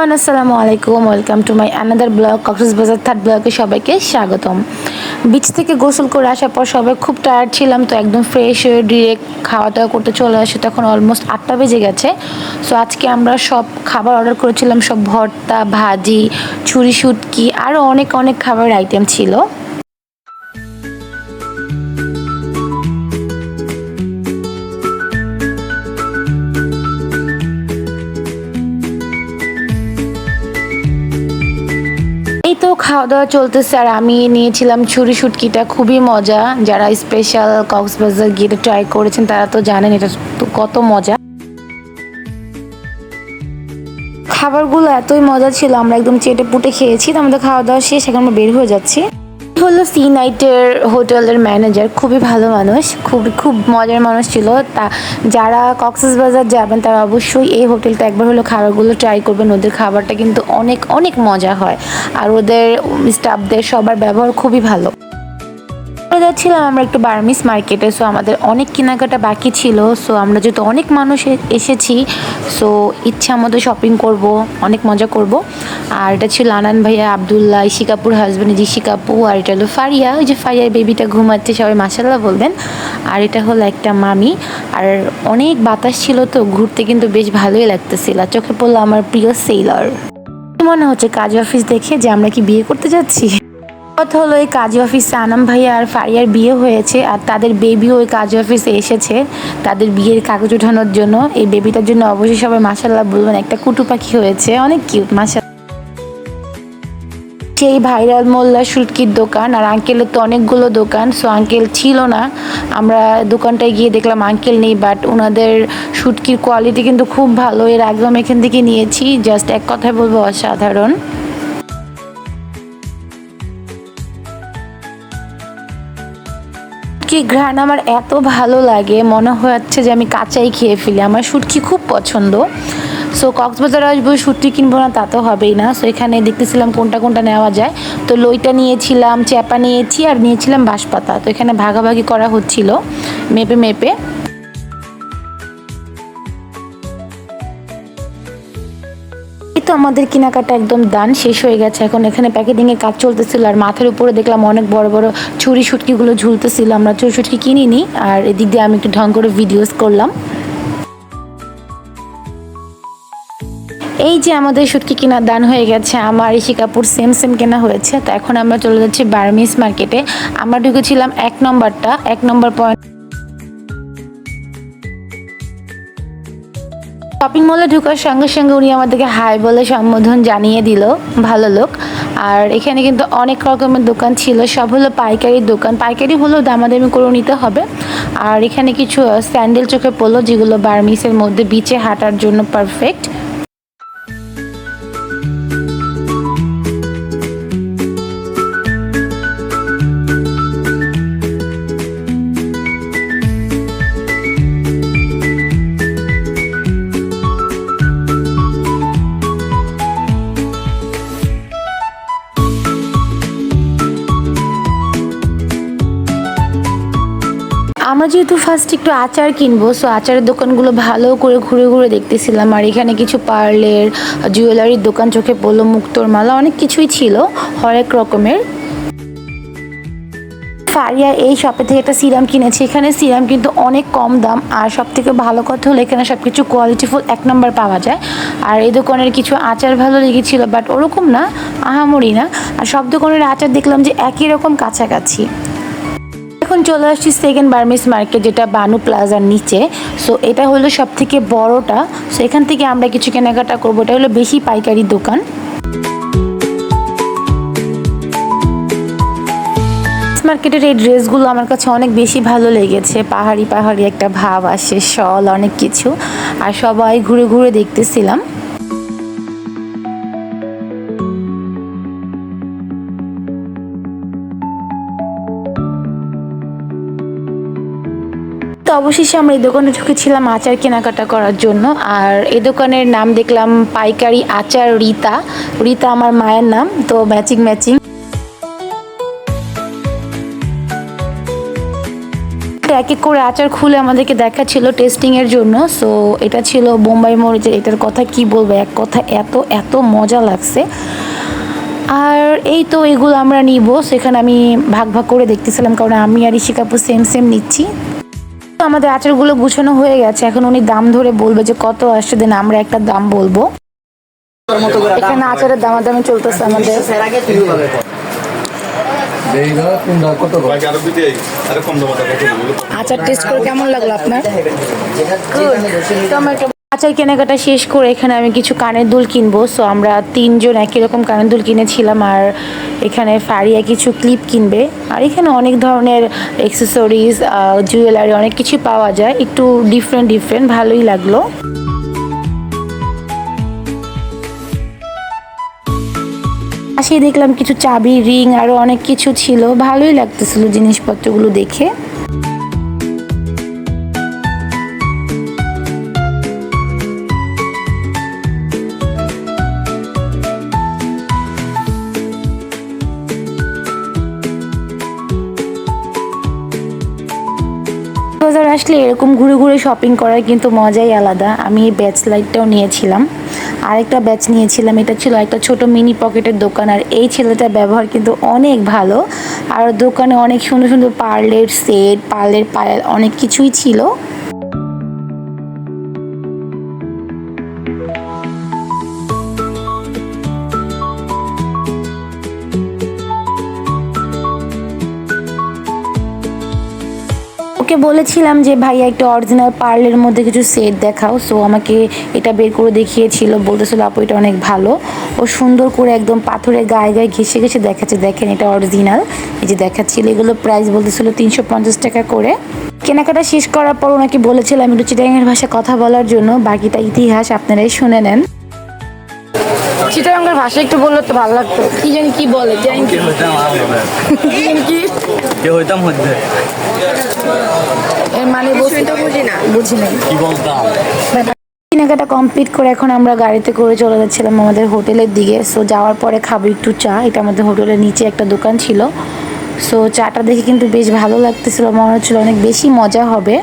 Everyone, আসসালামু আলাইকুম। Welcome to my another blog Cox's Bazar third ব্লগে সবাইকে স্বাগতম। বিচ থেকে গোসল করে আসার পর সবাই খুব টায়ার্ড ছিলাম, তো একদম ফ্রেশ হয়ে ডিরেক্ট খাওয়া দাওয়া করতে চলে আসে। তখন অলমোস্ট আটটা বেজে গেছে। সো আজকে আমরা সব খাবার অর্ডার করেছিলাম, সব ভর্তা, ভাজি, ছুরি সুটকি আরও অনেক অনেক খাবারের আইটেম ছিল। খাওয়া দাওয়া চলতেছে আর আমি নিয়েছিলাম ছুরি সুটকিটা খুবই মজা। যারা স্পেশাল কক্সবাজার গিয়ে ট্রাই করেছেন, তারা তো জানেন এটা কত মজা। খাবারগুলো এতই মজা ছিল, আমরা একদম চেটে পুটে খেয়েছি, তো আমাদের খাওয়া দাওয়া শেষ, এখন আমরা বের হয়ে যাচ্ছি। হলো সি নাইটের হোটেলের ম্যানেজার, খুবই ভালো মানুষ খুবই খুব মজার মানুষ ছিল। তা যারা কক্সেস বাজার যাবেন, তারা অবশ্যই এই হোটেলটা একবার হলো খাবারগুলো ট্রাই করবেন। ওদের খাবারটা কিন্তু অনেক অনেক মজা হয়। আর ওদের স্টাফদের সবার ব্যবহার খুবই ভালো। যাচ্ছিলাম আমরা একটু বার্মিস মার্কেটে। সো আমাদের অনেক কেনাকাটা বাকি ছিল। সো আমরা যেহেতু অনেক মানুষ এসেছি সো ইচ্ছা মতো শপিং করব, অনেক মজা করব। আর এটা ছিল আনান ভাইয়া আবদুল্লাহ ইশি কাপুর হাজব্যান্ড জিশি কাপু, আর এটা হলো ফারিয়া। ওই যে ফারিয়ার বেবিটা ঘুমাচ্ছে, সবাই মাসাল্লাহ বলবেন। আর এটা হলো একটা মামি। আর অনেক বাতাস ছিল তো, ঘুরতে কিন্তু বেশ ভালোই লাগতেছিল। চোখে পড়ল আমার প্রিয় সেইলার মনে হচ্ছে কাজ অফিস দেখে যে আমরা কি বিয়ে করতে যাচ্ছি? কথা হলো এই কাজী অফিসে আনাম ভাইয়া আর ফারিয়ার বিয়ে হয়েছে, আর তাদের বেবিও ওই কাজী অফিসে এসেছে। তাদের বিয়ের কাগজ ওঠানোর জন্য। এই বেবিটার জন্য অবশ্যই সবাই মাসাল্লাহ বলবেন, একটা কুটু পাখি হয়েছে। অনেক কিউট মাসা সেই ভাইরাল মোল্লা শুটকির দোকান আর আঙ্কেলের তো অনেকগুলো দোকান সো আঙ্কেল ছিল না। আমরা দোকানটায় গিয়ে দেখলাম আঙ্কেল নেই বাট ওনাদের শুটকির কোয়ালিটি কিন্তু খুব ভালো। এর আগেও আমি এখান থেকে নিয়েছি। জাস্ট এক কথায় বলব, অসাধারণ। কি ঘ্রাণ আমার এত ভালো লাগে, মনে হচ্ছে যে আমি কাঁচাই খেয়ে ফেলি। আমার শুটকি খুব পছন্দ। সো কক্সবাজার আসব শুটকি কিনবো না, তা তো হবেই না। সো এখানে দেখতেছিলাম কোনটা কোনটা নেওয়া যায়। তো লইটা নিয়েছিলাম, চ্যাপা নিয়েছি আর নিয়েছিলাম বাঁশপাতা। তো এখানে ভাগাভাগি করা হচ্ছিল, মেপে মেপে। তো আমাদের কেনাকাটা একদম দান শেষ হয়ে গেছে। এখন এখানে প্যাকেটিং এর কাজ চলতেছিল আর মাথার উপরে দেখলাম অনেক বড় বড় ছুরি শুটকিগুলো ঝুলতেছিল। আমরা ছুরি শুটকি কিনিনি আর এদিক দিয়ে আমি একটু ঢং করে ভিডিওস করলাম। এই যে আমাদের শুটকি কেনার দান হয়ে গেছে, আমার ঋষি কাপুর সেম সেম কেনা হয়েছে, তো এখন আমরা চলে যাচ্ছি বার্মিস মার্কেটে আমরা ঢুকেছিলাম এক নম্বরটা, এক নম্বর পয়েন্ট শপিং মলে ঢোকার সঙ্গে সঙ্গে উনি আমাদেরকে হাই বলে সম্বোধন জানিয়ে দিল, ভালো লোক। আর এখানে কিন্তু অনেক রকমের দোকান ছিল, সব হলো পাইকারির দোকান। পাইকারি হলেও দামাদামি করে নিতে হবে। আর এখানে কিছু স্যান্ডেল চোখে পড়ল, যেগুলো বার্মিসের মধ্যে বিচে হাঁটার জন্য পারফেক্ট আমরা যেহেতু ফার্স্ট একটু আচার কিনবো সো আচারের দোকানগুলো ভালো করে ঘুরে ঘুরে দেখতেছিলাম। আর এখানে কিছু পার্লের জুয়েলারির দোকান, চোখে পড়ল, মুক্তোর মালা, অনেক কিছুই ছিল, হরেক রকমের। ফারিয়া এই শপে থেকে একটা সিরাম কিনেছি। এখানে সিরাম কিন্তু অনেক কম দাম, আর সব থেকে ভালো কথা হলো এখানে সব কিছু কোয়ালিটিফুল এক নম্বর পাওয়া যায়। আর এই দোকানের কিছু আচার ভালো লেগেছিলো বাট ওরকম না, আহামরি না। আর সব দোকানের আচার দেখলাম যে একই রকম কাছাকাছি। এখন চলে আসছি সেকেন্ড বার্মিস মার্কেট যেটা বানু প্লাজার নিচে। সো এটা হলো সব থেকে বড়টা। সো এখান থেকে আমরা কিছু কেনাকাটা করব। এটা হলো বেশি পাইকারি দোকান। মার্কেটের এই ড্রেসগুলো আমার কাছে অনেক বেশি ভালো লেগেছে। পাহাড়ি পাহাড়ি একটা ভাব আসে, শল, অনেক কিছু। আর সবাই ঘুরে ঘুরে দেখতেছিলাম। তো অবশেষে আমরা এই দোকানে ঢুকেছিলাম আচার কেনাকাটা করার জন্য। আর এই দোকানের নাম দেখলাম পাইকারি আচার রীতা। রীতা আমার মায়ের নাম, তো ম্যাচিং ম্যাচিং এক এক করে আচার খুলে আমাদেরকে দেখাচ্ছিল টেস্টিংয়ের জন্য। সো এটা ছিল বোম্বাই মরিচের, এটার কথা কি বলব? এক কথা এত এত মজা লাগছে। আর এই তো এগুলো আমরা নিব। সেখানে আমি ভাগ ভাগ করে দেখতেছিলাম, কারণ আমি আর ঋষি কাপুর সেম সেম নিচ্ছি। আমাদের আচারগুলো গুছানো হয়ে গেছে। এখন উনি দাম ধরে বলবে যে কত আসছে, দেন আমরা একটা দাম বলব। এখানে আচারের দামাদামি চলতেছে আমাদের। আচার টেস্ট করে কেমন লাগল আপনার? আচার কেনাকাটা শেষ করে এখানে আমি কিছু কানের দুল কিনবো। সো আমরা তিনজন একই রকম কানের দুল কিনেছিলাম আর এখানে ফারিয়া কিছু ক্লিপ কিনবে। আর এখানে অনেক ধরনের অ্যাক্সেসরিজ জুয়েলারি অনেক কিছু পাওয়া যায়। একটু ডিফারেন্ট ডিফারেন্ট ভালোই লাগল। পাশে দেখলাম কিছু চাবি রিং আরও অনেক কিছু ছিল। ভালোই লাগতেছিল জিনিসপত্রগুলো দেখে। বাজার আসলে এরকম ঘুরে ঘুরে শপিং করার কিন্তু মজাই আলাদা। আমি এই ব্যাচ লাইটটাও নিয়েছিলাম। আরেকটা ব্যাচ নিয়েছিলাম, এটা ছিল একটা ছোট মিনি পকেটের দোকান। আর এই ছেলেটার ব্যবহার কিন্তু অনেক ভালো। আর দোকানে অনেক সুন্দর সুন্দর পার্লের সেট পার্লের পায়েল অনেক কিছুই ছিল। ওকে বলেছিলাম যে, ভাইয়া, একটা অরিজিনাল পার্লের মধ্যে কিছু সেট দেখাও। সো আমাকে এটা বের করে দেখিয়েছিল। বলতেছিল, আপু, এটা অনেক ভালো। ও সুন্দর করে একদম পাথরে গায়ে গায়ে ঘেসে ঘেসে দেখাচ্ছে। দেখেন, এটা অরিজিনাল এই যে দেখাচ্ছিল, এগুলো প্রাইস বলতেছিল তিনশো পঞ্চাশ টাকা করে। কেনাকাটা শেষ করার পর ওনাকে বলেছিলাম, একটু চিটাগাংয়ের ভাষায় কথা বলার জন্য। বাকিটা ইতিহাস আপনারাই শুনে নেন। চিটাগাঙ্গের ভাষা একটু বললে তো ভালো লাগতো। কি জানি কি বলে জানি কে হইতাম কি কে? হইতাম হচ্ছে এর মানে বুঝি না। বুঝি না কি বলতাম? কেনাকাটা কমপ্লিট করে এখন আমরা গাড়িতে করে চলে যাচ্ছিলাম আমাদের হোটেলের দিকে। সো যাওয়ার পরে খাব একটু চা। এটা আমাদের হোটেলের নিচে একটা দোকান ছিল। সো চাটা দেখে কিন্তু বেশ ভালো লাগতেছিল। মনে হচ্ছিল অনেক বেশি মজা হবে।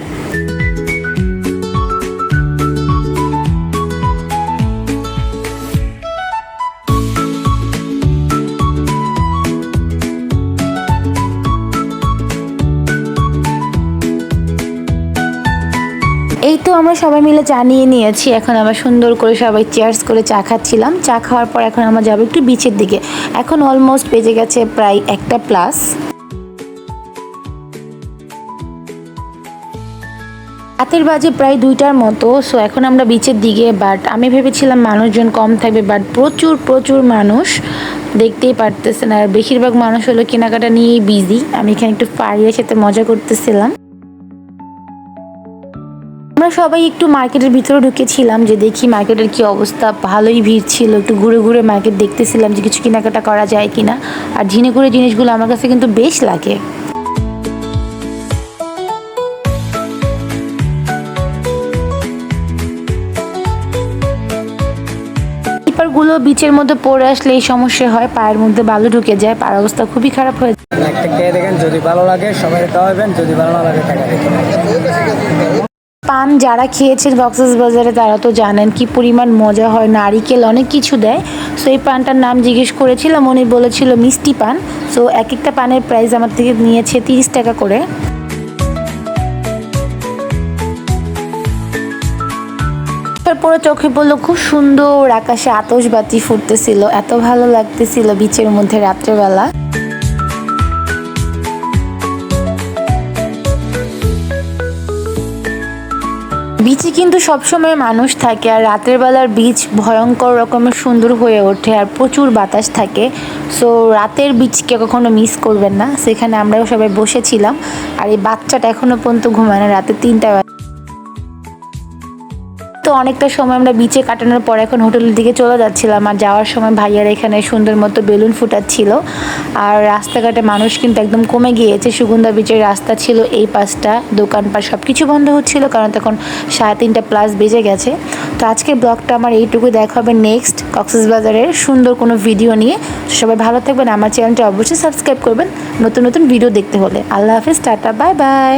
এই তো আমরা সবাই মিলে চা নিয়ে নিয়েছি। এখন আমরা সুন্দর করে সবাই চেয়ার্স করে চা খাচ্ছিলাম। চা খাওয়ার পর এখন আমরা যাব একটু বিচের দিকে। এখন অলমোস্ট বেজে গেছে প্রায় একটা প্লাস রাতের বাজে প্রায় দুইটার মতো সো এখন আমরা বিচের দিকে বাট আমি ভেবেছিলাম মানুষজন কম থাকবে বাট প্রচুর প্রচুর মানুষ দেখতেই পারতেছেন। আর বেশিরভাগ মানুষ হলো কেনাকাটা নিয়েই বিজি আমি এখানে একটু পাড়িয়ে সাথে মজা করতেছিলাম। আমরা সবাই একটু মার্কেটের ভিতরে ঢুকেছিলাম যে দেখি মার্কেটের কি অবস্থা। ভালোই ভিড় ছিল, একটু ঘুরে ঘুরে মার্কেট দেখতেছিলাম যে কিছু কেনাকাটা করা যায় কিনা। আর ঝিনে ঘুরে জিনিসগুলো আমার কাছে কিন্তু বেশ লাগে। গুলো বিচের মধ্যে পড়ে আসলে এই সমস্যা হয়, পায়ের মধ্যে বালু ঢুকে যায়, পায়ের অবস্থা খুবই খারাপ হয়ে যায়। দেখেন, যদি ভালো লাগে সবাই খাওয়াবেন, যদি ভালো না লাগে টাকা পান যারা খেয়েছেন বক্সেস বাজারে, তারা তো জানেন কি পরিমাণ মজা হয়। নারিকেল অনেক কিছু দেয়। সো এই পানটার নাম জিজ্ঞেস করেছিলাম, উনি বলেছিল মিষ্টি পান। সো এক একটা পানের প্রাইস আমার থেকে নিয়েছে তিরিশ টাকা করে। তারপরে চোখে পড়ল, খুব সুন্দর আকাশে আতশবাতি ফুটতেছিল। এত ভালো লাগতেছিল বিচের মধ্যে রাত্রেবেলা। বিচে কিন্তু সবসময় মানুষ থাকে আর রাতের বেলার বিচ ভয়ঙ্কর রকমের সুন্দর হয়ে ওঠে আর প্রচুর বাতাস থাকে সো রাতের বিচকে কখনো মিস করবেন না সেখানে আমরাও সবাই বসেছিলাম আর এই বাচ্চাটা এখনও পর্যন্ত ঘুমায় না রাতে তিনটা। তো অনেকটা সময় আমরা বিচে কাটানোর পর এখন হোটেলের দিকে চলে যাচ্ছিলাম। আর যাওয়ার সময় ভাইয়ার এখানে সুন্দর মতো বেলুন ফুটাচ্ছিল। আর রাস্তাঘাটে মানুষ কিন্তু একদম কমে গিয়েছে। সুগন্ধা বিচের রাস্তা ছিল এই পাশটা, দোকানপাট সব কিছু বন্ধ হচ্ছিল কারণ তখন সাড়ে তিনটা প্লাস বেজে গেছে। তো আজকের ব্লগটা আমার এইটুকু দেখা হবে নেক্সট কক্সেস বাজারের সুন্দর কোনো ভিডিও নিয়ে। সবাই ভালো থাকবেন। আমার চ্যানেলটা অবশ্যই সাবস্ক্রাইব করবেন। নতুন নতুন ভিডিও দেখতে হলে। আল্লাহ হাফিজ, টাটা বাই বাই